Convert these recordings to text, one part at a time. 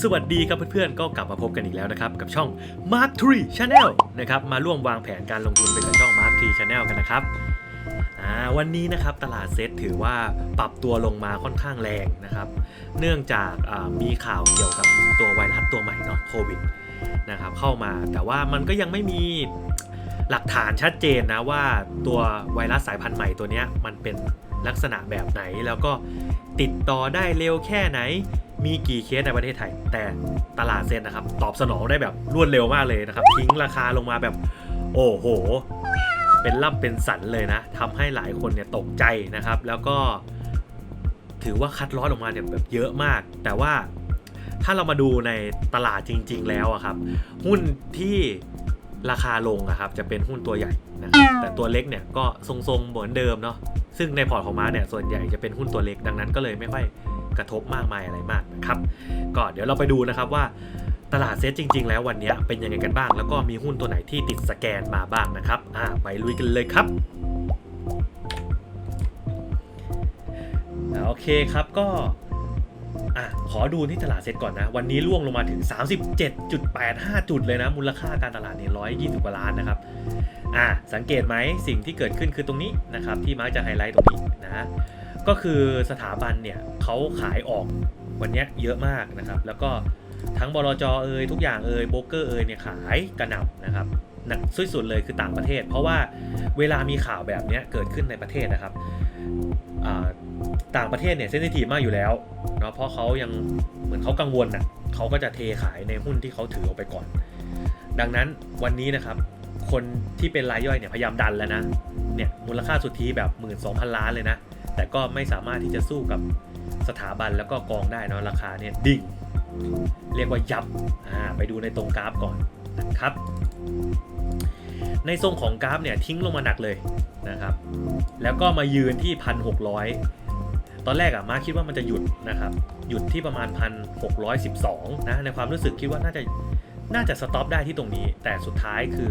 สวัสดีครับเพื่อนๆ ก็กลับมาพบกันอีกแล้วนะครับ กับช่อง Mark 3 Channel นะครับ มาร่วมวางแผนการลงทุนไปกับช่อง Mark 3 Channel กันนะครับวันนี้นะครับตลาดเซ็ตถือว่าปรับตัวลงมาค่อนข้างแรงนะครับ เนื่องจากมีข่าวเกี่ยวกับตัวไวรัสตัวใหม่เนาะโควิดนะครับเข้ามาแต่ว่ามันก็ยังไม่มีหลักฐานชัดเจนนะว่าตัวไวรัสสายพันธุ์ใหม่ตัวนี้มันเป็นลักษณะแบบไหนแล้วก็ติดต่อได้เร็วแค่ไหน มีกี่เคสในประเทศไทย แต่ตลาดเซ็นนะครับ ตอบสนองได้แบบรวดเร็วมากเลยนะครับทิ้งราคาลงมาแบบ โอ้โห เป็นล่ำเป็นสันเลยนะทำให้หลายคนเนี่ยตกใจนะครับ แล้วก็ถือว่าคัดลอสออกมาเนี่ยแบบเยอะมาก แต่ว่าถ้าเรามาดูในตลาดจริง ๆ แล้วอะครับ หุ้นที่ราคาลงอะครับจะเป็นหุ้นตัวใหญ่นะแต่ตัวเล็กเนี่ยก็ทรงๆเหมือนเดิมเนาะซึ่งในพอร์ตของมาเนี่ยส่วนใหญ่จะเป็นหุ้นตัวเล็กดังนั้นก็เลยไม่ค่อย กระทบมากมายอะไรมากนะครับก็เดี๋ยวเราไปดูนะครับว่าตลาดเซ็ตจริง ๆ แล้ววันนี้เป็นยังไงกันบ้าง แล้วก็มีหุ้นตัวไหนที่ติดสแกนมาบ้างนะครับอ่าไปลุยกันเลยครับโอเคครับก็อะขอดูที่ตลาดเซ็ตก่อนนะ วันนี้ร่วงลงมาถึง 37.85 จุดเลยนะ มูลค่าการตลาดเนี่ย120 กว่าล้านนะครับอะสังเกตไหมสิ่งที่เกิดขึ้นคือตรงนี้นะครับ ที่มาร์กจะไฮไลท์ตรงนี้นะ ก็คือสถาบันเนี่ยเขาขายออกวันนี้เยอะมากนะครับ แล้วก็ทั้งบลจเอยทุกอย่างเอยโบรกเกอร์เอยเนี่ยขายกระหน่ำนะครับหนักสุดๆเลยคือต่างประเทศ เพราะว่าเวลามีข่าวแบบนี้เกิดขึ้นในประเทศนะครับต่างประเทศเนี่ยเซนซิทีฟมากอยู่แล้วเนาะเพราะเขายังเหมือนเขากังวลน่ะเขาก็จะเทขายในหุ้นที่เขาถือออกไปก่อน ดังนั้นวันนี้นะครับ คนที่เป็นรายย่อยเนี่ยพยายามดันแล้วนะเนี่ยมูลค่าสุทธิแบบ 1 2 0 0 0 ล้านเลยนะ แต่ก็ไม่สามารถที่จะสู้กับสถาบันแล้วก็กองได้เนาะราคาเนี่ยดิ่ง เรียกว่ายับอ่าไปดูในตรงกราฟก่อนนะครับ ในทรงของกราฟเนี่ยทิ้งลงมาหนักเลยนะครับ แล้วก็มายืนที่ 1,600 ตอนแรกอะมาคิดว่ามันจะหยุดนะครับ หยุดที่ประมาณ 1,612 นะ ในความรู้สึกคิดว่าน่าจะน่าจะสต็อปได้ที่ตรงนี้ แต่สุดท้ายคือ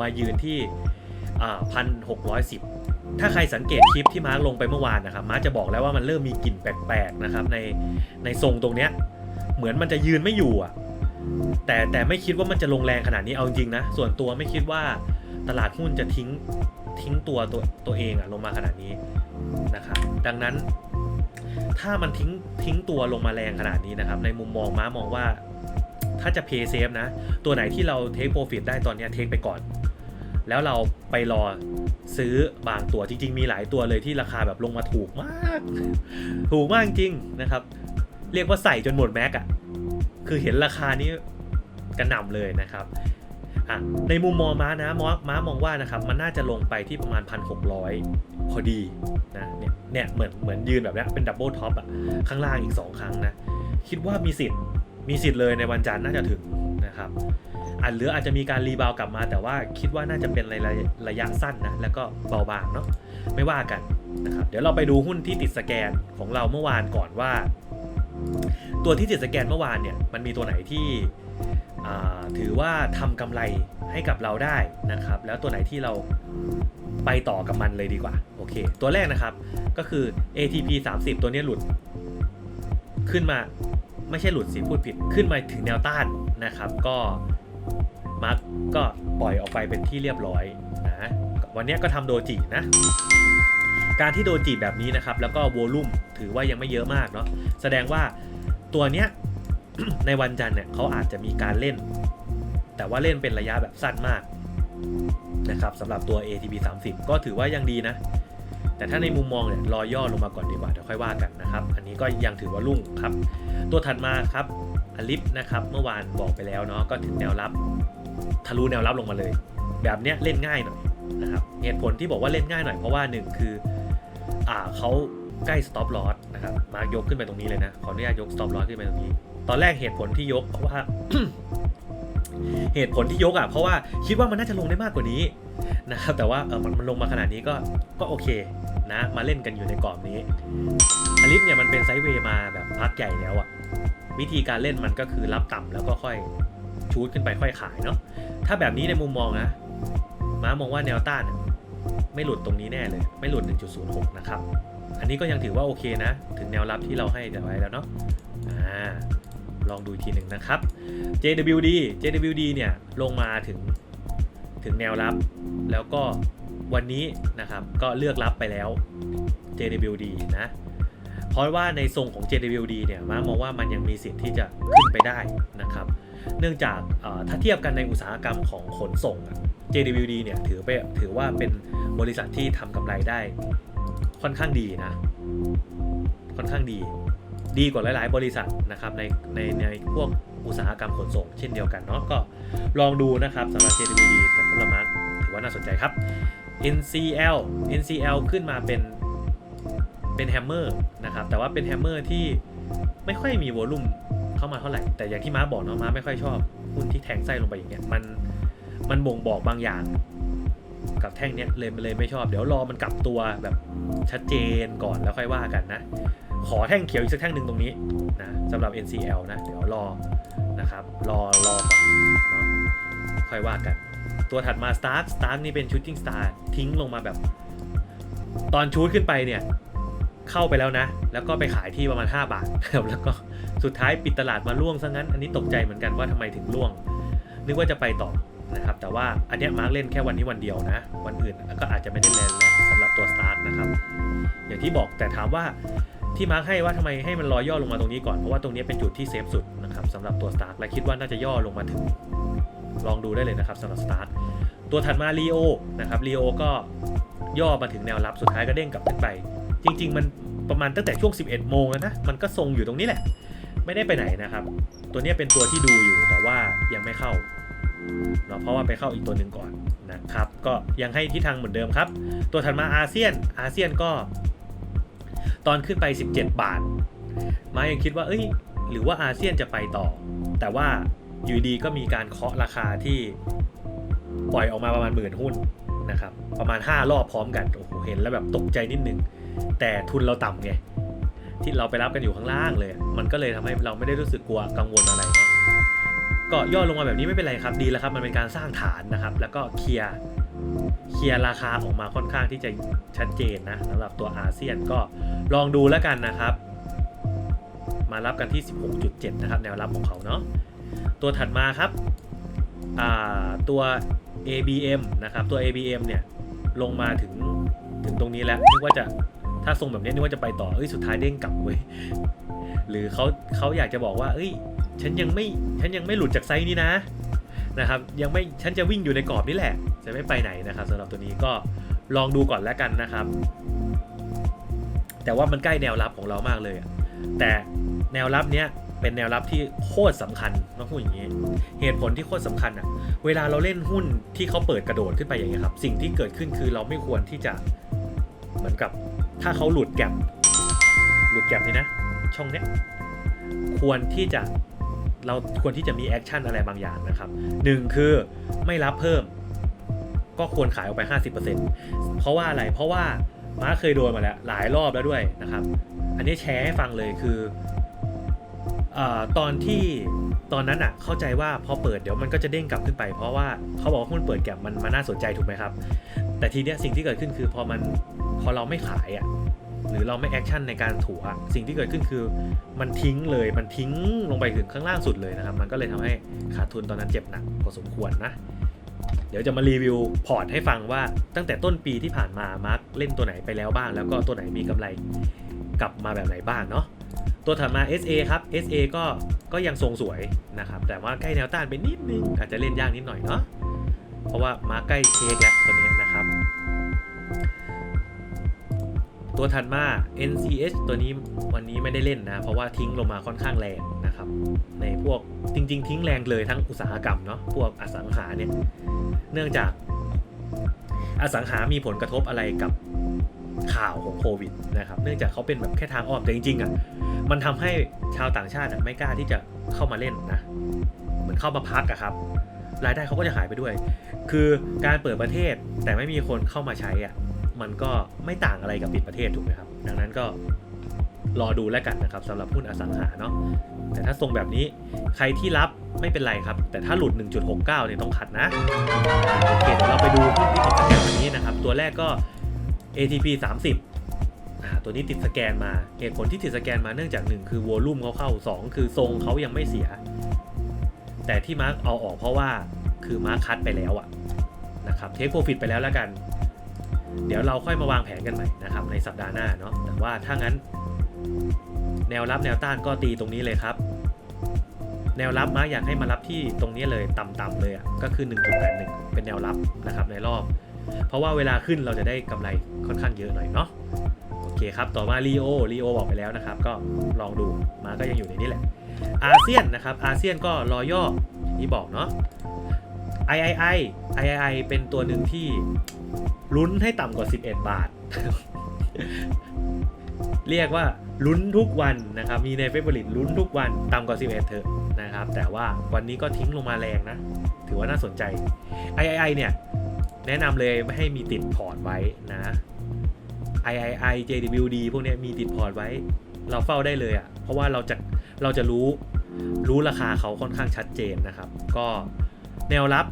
มายืนที่อ่า1,610 ถ้าใครสังเกตคลิปที่มาร์กลงไปเมื่อวานนะครับมาร์คจะบอกแล้วว่ามันเริ่มมีกลิ่นแปลกๆนะครับในในทรงตรงเนี้ยเหมือนมันจะยืนไม่อยู่อะแต่แต่ไม่คิดว่ามันจะลงแรงขนาดนี้เอาจริงๆนะส่วนตัวไม่คิดว่าตลาดหุ้นจะทิ้งทิ้งตัวตัวตัวเองอะลงมาขนาดนี้นะครับดังนั้น ถ้ามันทิ้งทิ้งตัวลงมาแรงขนาดนี้นะครับ ในมุมมองม้ามองว่า ถ้าจะ pay safe นะ ตัวไหนที่เรา take profit ได้ตอนนี้ย take ไปก่อน แล้วเราไปรอซื้อบางตัวจริง ๆ มีหลายตัวเลยที่ราคาแบบลงมาถูกมาก ถูกมากจริงนะครับ เรียกว่าใส่จนหมดแม็กอะคือเห็นราคานี้กระหน่ำเลยนะครับอะในมุมมองม้านะม้าม้ามองว่านะครับมันน่าจะลงไปที่ประมาณ 1,600 พอดีนะเนี่ยเนี่ยเหมือนเหมือนยืนแบบนี้เป็นดับเบิลท็อปอะข้างล่างอีก 2 ครั้งนะ คิดว่ามีสิทธิ์มีสิทธิ์เลยในวันจันทร์น่าจะถึงนะครับ อาจหรืออาจจะมีการรีบาวกลับมา แต่ว่าคิดว่าน่าจะเป็นระยะระยะสั้นนะ แล้วก็เบาบางเนาะไม่ว่ากันนะครับเดี๋ยวเราไปดูหุ้นที่ติดสแกนของเราเมื่อวานก่อนว่า ตัวที่ติดสแกนเมื่อวานเนี่ยมันมีตัวไหนที่ถือว่าทำกำไรให้กับเราได้นะครับ แล้วตัวไหนที่เราไปต่อกับมันเลยดีกว่าโอเค ตัวแรกนะครับก็คือ ATP 30 ตัวนี้หลุด ขึ้นมาไม่ใช่หลุดสิพูดผิดขึ้นมาถึงแนวต้านนะครับ ก็ มาร์กก็ปล่อยออกไปเป็นที่เรียบร้อยนะวันนี้ก็ทำโดจินะ การที่โดจิแบบนี้นะครับ แล้วก็โวลุ่มถือว่ายังไม่เยอะมากเนาะแสดงว่าตัวเนี้ยในวันจันทร์เนี่ยเขาอาจจะมีการเล่น แต่ว่าเล่นเป็นระยะแบบสั้นมากนะครับสำหรับตัว ATP 30 ก็ถือว่ายังดีนะ แต่ถ้าในมุมมองเนี่ยรอย่อลงมาก่อนดีกว่าเดี๋ยวค่อยว่ากันนะครับ อันนี้ก็ยังถือว่ารุ่งครับ ตัวถัดมาครับ อลิฟนะครับเมื่อวานบอกไปแล้วเนาะก็ถึงแนวรับทะลุแนวรับลงมาเลย แบบเนี้ยเล่นง่ายหน่อยนะครับเหตุผลที่บอกว่าเล่นง่ายหน่อยเพราะว่าหนึ่งคืออ่าเขาใกล้ stop loss นะครับมายกขึ้นไปตรงนี้เลยนะ ขออนุญาตยก stop loss ขึ้นไปตรงนี้ ตอนแรกเหตุผลที่ยกเพราะว่า เหตุผลที่ยกอะเพราะว่าคิดว่ามันน่าจะลงได้มากกว่านี้นะครับแต่ว่าเออมันมันลงมาขนาดนี้ก็ก็โอเคนะ มาเล่นกันอยู่ในกรอบนี้อลิฟเนี่ยมันเป็นไซด์เวย์มาแบบพักใหญ่แล้วอะ วิธีการเล่นมันก็คือรับต่ำแล้วก็ค่อยชูดขึ้นไปค่อยขายเนาะถ้าแบบนี้ในมุมมองนะม้ามองว่าแนวต้านไม่หลุดตรงนี้แน่เลย ไม่หลุด 1.06 นะครับ อันนี้ก็ยังถือว่าโอเคนะ ถึงแนวรับที่เราให้ไว้แล้วเนาะอ่าลองดูทีหนึ่งนะครับ JWD JWD เนี่ยลงมาถึงถึงแนวรับ แล้วก็วันนี้นะครับก็เลือกรับไปแล้ว JWD นะ เพราะว่าในทรงของ JWD เนี่ยมามองว่ามันยังมีสิทธิ์ที่จะขึ้นไปได้นะครับ เนื่องจากถ้าเทียบกันในอุตสาหกรรมของขนส่ง JWD เนี่ยถือไปถือว่าเป็นบริษัทที่ทำกำไรได้ค่อนข้างดีนะ ค่อนข้างดี ดีกว่าหลาย ๆ บริษัทนะครับในในในพวกอุตสาหกรรมขนส่งเช่นเดียวกันเนาะก็ลองดูนะครับสำหรับ JWD แต่สำหรับมาร์ถือว่าน่าสนใจครับ NCL NCL ขึ้นมาเป็น เป็นแฮมเมอร์นะครับแต่ว่าเป็นแฮมเมอร์ที่ไม่ค่อยมีวอลลุ่มเข้ามาเท่าไหร่ แต่อย่างที่ม้าบอกเนาะม้าไม่ค่อยชอบหุ้นที่แทงไส้ลงไปอย่างเงี้ยมันมันบ่งบอกบางอย่าง กับแท่งเนี้ยเลยเลยไม่ชอบ เดี๋ยวรอมันกลับตัวแบบชัดเจนก่อนแล้วค่อยว่ากันนะ ขอแท่งเขียวอีกสักแท่งหนึ่งตรงนี้นะสำหรับ NCL นะเดี๋ยวรอนะครับรอรอก่อนเนาะค่อยว่ากัน ตัวถัดมา Stark Stark นี่เป็น Shooting Star ทิ้งลงมาแบบ ตอนชูดขึ้นไปเนี่ย เข้าไปแล้วนะ แล้วก็ไปขายที่ประมาณ 5 บาทครับแล้วก็สุดท้ายปิดตลาดมาล่วงซะงั้น อันนี้ตกใจเหมือนกันว่าทำไมถึงล่วง นึกว่าจะไปต่อนะครับ แต่ว่าอันนี้มาร์กเล่นแค่วันนี้วันเดียวนะ วันอื่นก็อาจจะไม่ได้เล่นแล้วสำหรับตัว Stark นะครับ อย่างที่บอกแต่ถามว่าที่มาร์กให้ว่าทำไมให้มันรอยย่อลงมาตรงนี้ก่อน เพราะว่าตรงนี้เป็นจุดที่เซฟสุดนะครับสำหรับตัว Stark และคิดว่าน่าจะย่อลงมาถึง ลองดูได้เลยนะครับสำหรับ Stark ตัวถัดมา Leo นะครับ Leo ก็ย่อมาถึงแนวรับสุดท้ายก็เด้งกลับขึ้นไป จริง ๆ มันประมาณตั้งแต่ช่วง 11 โมงแล้วนะ มันก็ทรงอยู่ตรงนี้แหละ ไม่ได้ไปไหนนะครับ ตัวนี้เป็นตัวที่ดูอยู่แต่ว่ายังไม่เข้าเนาะเพราะว่าไปเข้าอีกตัวหนึ่งก่อนนะครับ ก็ยังให้ทิศทางเหมือนเดิมครับ ตัวถัดมาอาเซียน อาเซียนก็ ตอนขึ้นไป 17 บาท มายังคิดว่า เอ้ย หรือว่าอาเซียนจะไปต่อ แต่ว่าอยู่ดีก็มีการเคาะราคาที่ปล่อยออกมาประมาณหมื่นหุ้นนะครับ ประมาณ 5 รอบพร้อมกัน โอ้โห เห็นแล้วแบบตกใจนิดนึง แต่ทุนเราต่ำไงที่เราไปรับกันอยู่ข้างล่างเลย มันก็เลยทำให้เราไม่ได้รู้สึกกลัวกังวลอะไรเนาะก็ย่อลงมาแบบนี้ไม่เป็นไรครับดีแล้วครับ มันเป็นการสร้างฐานนะครับ แล้วก็เคลียร์เคลียร์ราคาออกมาค่อนข้างที่จะชัดเจนนะสำหรับตัวอาเซียนก็ลองดูแล้วกันนะครับ มารับกันที่ 16.7 นะครับ แนวรับของเขาเนาะตัวถัดมาครับตัว ABM นะครับ ตัว ABM เนี่ยลงมาถึงถึงตรงนี้แล้วนึกว่าจะ ถ้าทรงแบบนี้นึกว่าจะไปต่อเอ้ยสุดท้ายเด้งกลับเว้ยหรือเขาเขาอยากจะบอกว่า เอ้ย ฉันยังไม่ฉันยังไม่หลุดจากไซส์นี้นะนะครับยังไม่ฉันจะวิ่งอยู่ในกรอบนี่แหละ จะไม่ไปไหนนะครับสำหรับตัวนี้ก็ลองดูก่อนแล้วกันนะครับ แต่ว่ามันใกล้แนวรับของเรามากเลยแต่แนวรับเนี้ยเป็นแนวรับที่โคตรสำคัญต้องพูดอย่างนี้ เหตุผลที่โคตรสำคัญอะ เวลาเราเล่นหุ้นที่เขาเปิดกระโดดขึ้นไปอย่างเงี้ยครับ สิ่งที่เกิดขึ้นคือเราไม่ควรที่จะเหมือนกับ ถ้าเขาหลุดแก็บหลุดแก็บนี่นะ ช่องเนี้ยควรที่จะเราควรที่จะมีแอคชั่นอะไรบางอย่างนะครับหนึ่งคือไม่รับเพิ่ม ก็ควรขายออกไป 50%เพราะว่าอะไรเพราะว่าม้าเคยโดนมาแล้วหลายรอบแล้วด้วยนะครับ อันนี้แชร์ให้ฟังเลยคืออตอนที่ตอนนั้นอะเข้าใจว่าพอเปิดเดี๋ยวมันก็จะเด้งกลับขึ้นไป เพราะว่าเขาบอกว่าหุ้นเปิดแก็บมันมันน่าสนใจถูกไหมครับ แต่ทีเนี้ยสิ่งที่เกิดขึ้นคือพอมัน พอเราไม่ขายอะหรือเราไม่แอคชั่นในการถูอะสิ่งที่เกิดขึ้นคือมันทิ้งเลยมันทิ้งลงไปถึงข้างล่างสุดเลยนะครับ มันก็เลยทำให้ขาดทุนตอนนั้นเจ็บหนักพอสมควรนะ เดี๋ยวจะมารีวิวพอร์ตให้ฟังว่าตั้งแต่ต้นปีที่ผ่านมามาร์คเล่นตัวไหนไปแล้วบ้าง แล้วก็ตัวไหนมีกำไรกลับมาแบบไหนบ้างเนาะตัวถัดมา SA ครับ SA ก็ก็ยังทรงสวยนะครับ แต่ว่าใกล้แนวต้านไปนิดนึงอาจจะเล่นยากนิดหน่อยเนาะเพราะว่ามาใกล้เช็คแล้วตัวนี้ ตัวถัดมา NCH ตัวนี้วันนี้ไม่ได้เล่นนะ เพราะว่าทิ้งลงมาค่อนข้างแรงนะครับ ในพวกจริง ๆ ทิ้งแรงเลยทั้งอุตสาหกรรมเนาะพวกอสังหาเนี่ยเนื่องจากอสังหามีผลกระทบอะไรกับข่าวของโควิดนะครับ เนื่องจากเขาเป็นแบบแค่ทางอ้อมแต่จริงๆอะมันทำให้ชาวต่างชาติไม่กล้าที่จะเข้ามาเล่นนะ เหมือนเข้ามาพักอะครับ รายได้เขาก็จะหายไปด้วย คือการเปิดประเทศแต่ไม่มีคนเข้ามาใช้อะ มันก็ไม่ต่างอะไรกับปิดประเทศถูกไหมครับ ดังนั้นก็รอดูแล้วกันนะครับสำหรับหุ้นอสังหาเนาะแต่ถ้าทรงแบบนี้ใครที่รับไม่เป็นไรครับ แต่ถ้าหลุด 1.69เนี่ยต้องขัดนะโอเคเดี๋ยวเราไปดูหุ้นที่ติดสแกนวันนี้นะครับ ตัวแรกก็ ATP 30ตัวนี้ติดสแกนมาเหตุผลที่ติดสแกนมาเนื่องจากหนึ่งคือวอลลุ่มเขาเข้าสองคือทรงเขายังไม่เสีย แต่ที่มาร์กเอาออกเพราะว่าคือมาร์คคัดไปแล้วอะนะครับเทคโปรฟิตไปแล้วแล้วกัน เดี๋ยวเราค่อยมาวางแผนกันใหม่นะครับในสัปดาห์หน้าเนาะแต่ว่าถ้างั้น แนวรับแนวต้านก็ตีตรงนี้เลยครับ แนวรับมาอยากให้มารับที่ตรงนี้เลยต่ำๆเลยอะก็คือ 1.81 เป็นแนวรับนะครับในรอบ เพราะว่าเวลาขึ้นเราจะได้กำไรค่อนข้างเยอะหน่อยเนาะโอเคครับต่อมารีโอรีโอบอกไปแล้วนะครับ ก็ลองดูมาก็ยังอยู่ในนี้แหละ อาเซียนนะครับอาเซียนก็รอย่อที่บอกเนาะ III III เป็นตัวหนึ่งที่ ลุ้นให้ต่ำกว่า 11 บาท เรียกว่าลุ้นทุกวันนะครับ มีในเฟเวอริตลุ้นทุกวันต่ำกว่า 11 เถอะนะครับ แต่ว่าวันนี้ก็ทิ้งลงมาแรงนะ ถือว่าน่าสนใจ III เนี่ย แนะนำเลยไม่ให้มีติดพอร์ตไว้นะ III JWD พวกนี้มีติดพอร์ตไว้ เราเฝ้าได้เลยอะ่ะ เพราะว่าเราจะเราจะรู้รู้ราคาเขาค่อนข้างชัดเจนนะครับ ก็แนวรับ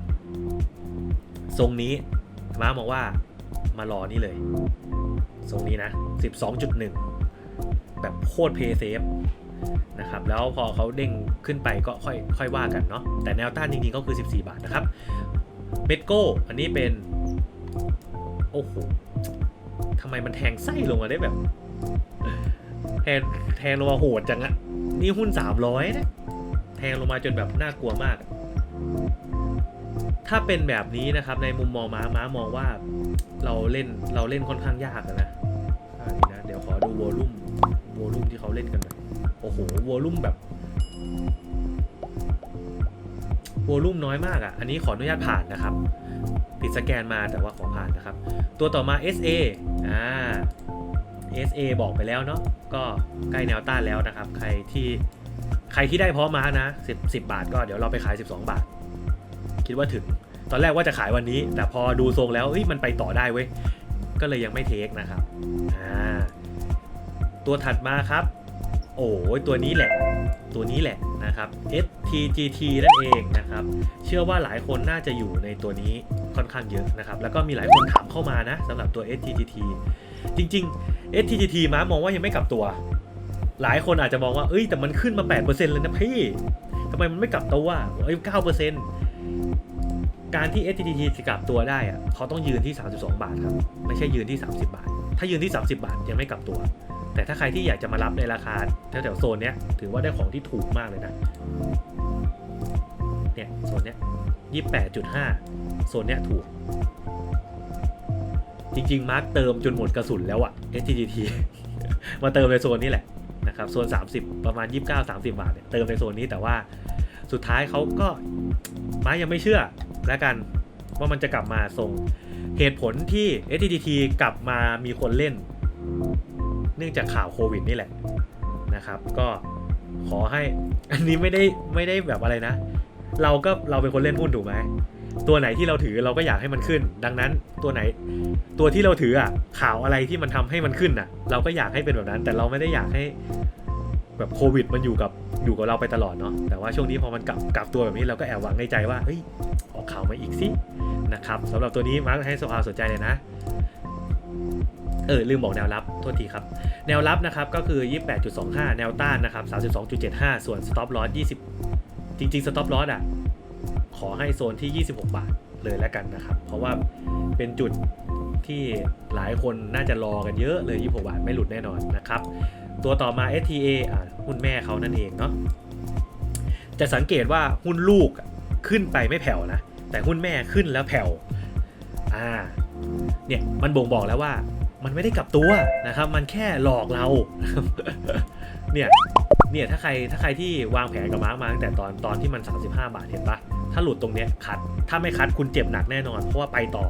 ทรงนี้ ม้ามองว่ามารอนี่เลยทรงนี้นะ 12.1 แบบโคตรเพย์เซฟนะครับแล้วพอเขาเด้งขึ้นไปก็ค่อยค่อยว่ากันเนาะแต่แนวต้านจริงๆก็คือ 14 บาทนะครับเมดโก้อันนี้เป็น โอ้โหทำไมมันแทงไส้ลงมาได้แบบ แทงแทงลงมาโหดจังอะนี่หุ้น 300นะแทงลงมาจนแบบน่ากลัวมาก ถ้าเป็นแบบนี้นะครับ ในมุมมองม้าม้ามองว่าเราเล่นเราเล่นค่อนข้างยากนะอันนี้นะ เดี๋ยวขอดูวอลลุ่มวอลลุ่มที่เขาเล่นกันหน่อยโอ้โหวอลลุ่มแบบวอลลุ่มน้อยมากอะ อันนี้ขออนุญาตผ่านนะครับ ติดสแกนมาแต่ว่าขอผ่านนะครับ ตัวต่อมา SA อ่า SA บอกไปแล้วเนาะก็ใกล้แนวต้านแล้วนะครับ ใครที่ใครที่ได้พร้อมมานะ10 10 บาทก็เดี๋ยวเราไปขาย 12 บาท คิดว่าถึง ตอนแรกว่าจะขายวันนี้ แต่พอดูทรงแล้วเฮ้ยมันไปต่อได้เว้ย ก็เลยยังไม่เทคนะครับอ่าตัวถัดมาครับ โอ้ยตัวนี้แหละ ตัวนี้แหละนะครับ STGT นั่นเองนะครับ เชื่อว่าหลายคนน่าจะอยู่ในตัวนี้ค่อนข้างเยอะนะครับ แล้วก็มีหลายคนถามเข้ามานะสำหรับตัว STGT จริง ๆ STGT ม้ามองว่ายังไม่กลับตัว หลายคนอาจจะมองว่า เอ้ยแต่มันขึ้นมา 8%เลยนะพี่ทำไมมันไม่กลับตัวเอ้ย9% การที่ STT จะกลับตัวได้อะเขาต้องยืนที่ 32 บาทครับ ไม่ใช่ยืนที่ 30 บาท ถ้ายืนที่ 30 บาทยังไม่กลับตัว แต่ถ้าใครที่อยากจะมารับในราคาแถวๆโซนเนี้ยถือว่าได้ของที่ถูกมากเลยนะ เนี่ยโซนเนี้ยยี่แปดจุดห้าโซนเนี้ยถูก จริง ๆ มาร์กเติมจนหมดกระสุนแล้วอะ STT มาเติมในโซนนี้แหละนะครับโซน 30 ประมาณ 29 30 บาทเนี่ยเติมในโซนนี้แต่ว่าสุดท้ายเขาก็มายังไม่เชื่อ แล้วกันว่ามันจะกลับมาทรงเหตุผลที่ STGT กลับมามีคนเล่น เนื่องจากข่าวโควิดนี่แหละนะครับ ก็ขอให้อันนี้ไม่ได้ไม่ได้แบบอะไรนะ เราก็เราเป็นคนเล่นหุ้นถูกไหมตัวไหนที่เราถือเราก็อยากให้มันขึ้น ดังนั้นตัวไหนตัวที่เราถืออะข่าวอะไรที่มันทำให้มันขึ้นอะ เราก็อยากให้เป็นแบบนั้น แต่เราไม่ได้อยากให้ แบบโควิดมันอยู่กับอยู่กับเราไปตลอดเนาะแต่ว่าช่วงนี้พอมันกลับกลับตัวแบบนี้เราก็แอบหวังในใจว่าเฮ้ยออกข่าวมาอีกสินะครับสำหรับตัวนี้มาร์คให้สภาสนใจเลยนะเออลืมบอกแนวรับโทษทีครับ แนวรับนะครับก็คือ 28.25 แนวต้านนะครับ 32.75 ส่วน stop loss 20 จริงๆ stop loss อะ ขอให้โซนที่ 26 บาทเลยแล้วกันนะครับ เพราะว่าเป็นจุดที่หลายคนน่าจะรอกันเยอะเลย 26 บาทไม่หลุดแน่นอนนะครับ ตัวต่อมา STA อะหุ้นแม่เขานั่นเองเนาะจะสังเกตว่าหุ้นลูกขึ้นไปไม่แผ่วนะ แต่หุ้นแม่ขึ้นแล้วแผ่วอ่าเนี่ยมันบ่งบอกแล้วว่ามันไม่ได้กลับตัวนะครับ มันแค่หลอกเรา เนี่ยเนี่ยถ้าใครถ้าใครที่วางแผนกับมาร์กมาตั้งแต่ตอนตอนที่มัน 35 บาทเห็นปะถ้าหลุดตรงเนี้ยคัด ถ้าไม่คัดคุณเจ็บหนักแน่นอน เพราะว่าไปต่อ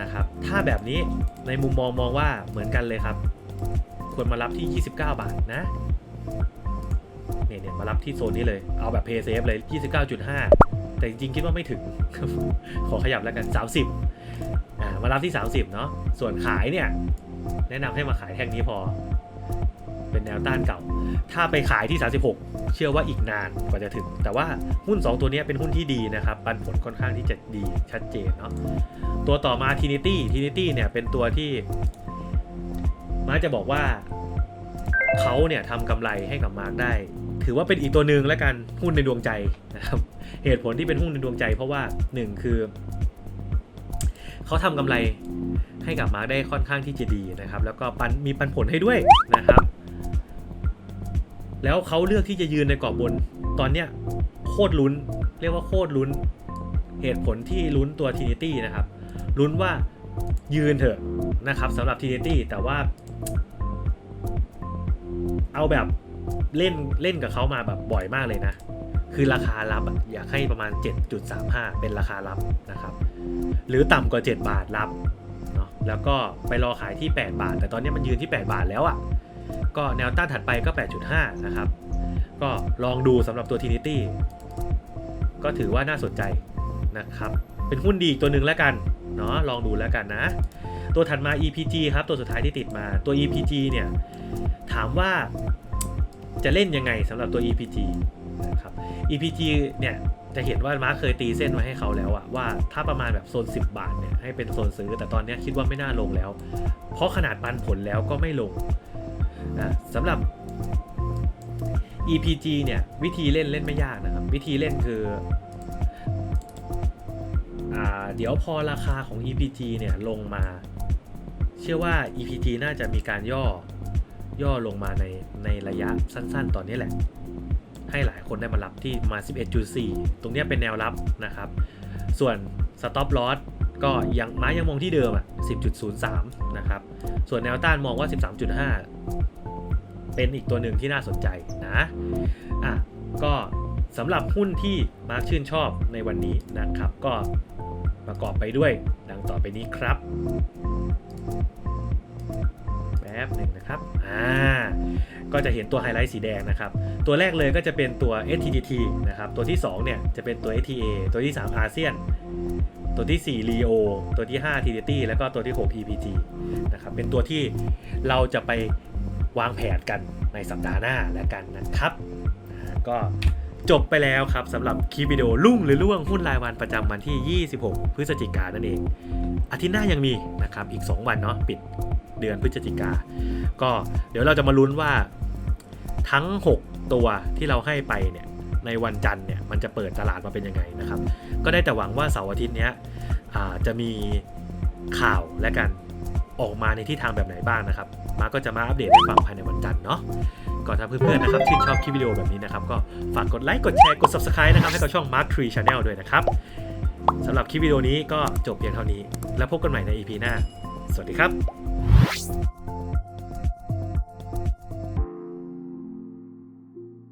นะครับ ถ้าแบบนี้ในมุมมองมองว่าเหมือนกันเลยครับ ควรมารับที่ 29 บาทนะเนี่ยเนี่ยมารับที่โซนนี้เลย เอาแบบเพย์เซฟเลย 29.5 แต่จริงๆคิดว่าไม่ถึง ขอขยับแล้วกัน 30อ่ามารับที่ 30 เนาะส่วนขายเนี่ย แนะนำให้มาขายแท่งนี้พอ เป็นแนวต้านเก่า ถ้าไปขายที่ 36 เชื่อว่าอีกนานกว่าจะถึง แต่ว่าหุ้น 2 ตัวนี้เป็นหุ้นที่ดีนะครับ ปันผลค่อนข้างที่จะดีชัดเจนเนาะตัวต่อมา Trinity Trinity เนี่ยเป็นตัวที่ มาร์จะบอกว่าเขาเนี่ยทำกำไรให้กับมาร์คได้ ถือว่าเป็นอีกตัวหนึ่งแล้วกันหุ้นในดวงใจนะครับเหตุผลที่เป็นหุ้นในดวงใจ เพราะว่าหนึ่งคือเขาทำกำไรให้กับมาร์คได้ค่อนข้างที่จะดีนะครับ แล้วก็ปันมีปันผลให้ด้วยนะครับ แล้วเขาเลือกที่จะยืนในกรอบบนตอนเนี้ยโคตรลุ้น เรียกว่าโคตรลุ้น เหตุผลที่ลุ้นตัว Trinity นะครับลุ้นว่ายืนเถอะนะครับสำหรับ Trinity แต่ว่า เอาแบบเล่นเล่นกับเขามาแบบบ่อยมากเลยนะ คือราคารับอยากให้ประมาณ 7.35 เป็นราคารับนะครับ หรือต่ำกว่า 7 บาทรับเนาะแล้วก็ไปรอขายที่ 8 บาท แต่ตอนนี้มันยืนที่ 8 บาทแล้วอะ่ะก็แนวต้านถัดไปก็ 8.5 นะครับ ก็ลองดูสำหรับตัว Trinity ก็ถือว่าน่าสนใจนะครับ เป็นหุ้นดีอีกตัวหนึ่งแล้วกันเนาะลองดูแล้วกันนะ ตัวถัดมา EPG ครับ ตัวสุดท้ายที่ติดมาตัว EPG เนี่ย ถามว่าจะเล่นยังไงสำหรับตัว EPG นะครับ EPG เนี่ยจะเห็นว่ามาร์คเคยตีเส้นไว้ให้เขาแล้วอะว่าถ้าประมาณแบบโซน 10 บาทเนี่ยให้เป็นโซนซื้อ แต่ตอนนี้คิดว่าไม่น่าลงแล้ว เพราะขนาดปันผลแล้วก็ไม่ลงอะสำหรับ EPG เนี่ยวิธีเล่นเล่นไม่ยากนะครับ วิธีเล่นคืออ่าเดี๋ยวพอราคาของ EPG เนี่ยลงมา เชื่อว่า EPG น่าจะมีการย่อย่อลงมาในในระยะสั้นๆ ตอนนี้แหละ ให้หลายคนได้มารับที่มา 11.4 ตรงนี้เป็นแนวรับนะครับ ส่วน stop loss ก็ยังไม้ยังมองที่เดิมอะ 10.03 นะครับ ส่วนแนวต้านมองว่า 13.5 เป็นอีกตัวหนึ่งที่น่าสนใจนะอะก็สำหรับหุ้นที่มาร์คชื่นชอบในวันนี้นะครับ ก็ประกอบไปด้วย ต่อไปนี้ครับแป๊บหนึ่งนะครับ อ่า ก็จะเห็นตัวไฮไลท์สีแดงนะครับ ตัวแรกเลยก็จะเป็นตัว STTT นะครับ ตัวที่ 2 เนี่ยจะเป็นตัว STA ตัวที่ 3 อาเซียน ตัวที่ 4 Leo ตัวที่ 5 Trinity แล้วก็ตัวที่ 6 EPG นะครับ เป็นตัวที่เราจะไปวางแผนกันในสัปดาห์หน้าแล้วกันนะครับ ก็ จบไปแล้วครับสำหรับคลิปวิดีโอลุ่งหรือล่วงหุ้นรายวันประจำวันที่ 26 พฤศจิกายนนั่นเอง อาทิตย์หน้ายังมีนะครับอีก 2 วันเนาะปิดเดือนพฤศจิกา ก็เดี๋ยวเราจะมาลุ้นว่าทั้ง 6 ตัวที่เราให้ไปเนี่ยในวันจันทร์เนี่ยมันจะเปิดตลาดมาเป็นยังไงนะครับ ก็ได้แต่หวังว่าเสาร์อาทิตย์เนี้ยอาจะมีข่าวและกันออกมาในที่ทางแบบไหนบ้างนะครับ มาก็จะมาอัปเดตให้ฟังภายในวันจันทร์เนาะ ก็ถ้าเพื่อนๆนะครับชื่นชอบคลิปวิดีโอแบบนี้นะครับก็ฝากกดไลค์กดแชร์กด subscribe นะครับให้กับช่อง Mark Tree Channel ด้วยนะครับสำหรับคลิปวิดีโอนี้ก็จบเพียงเท่านี้ แล้วพบกันใหม่ใน EP หน้า สวัสดีครับ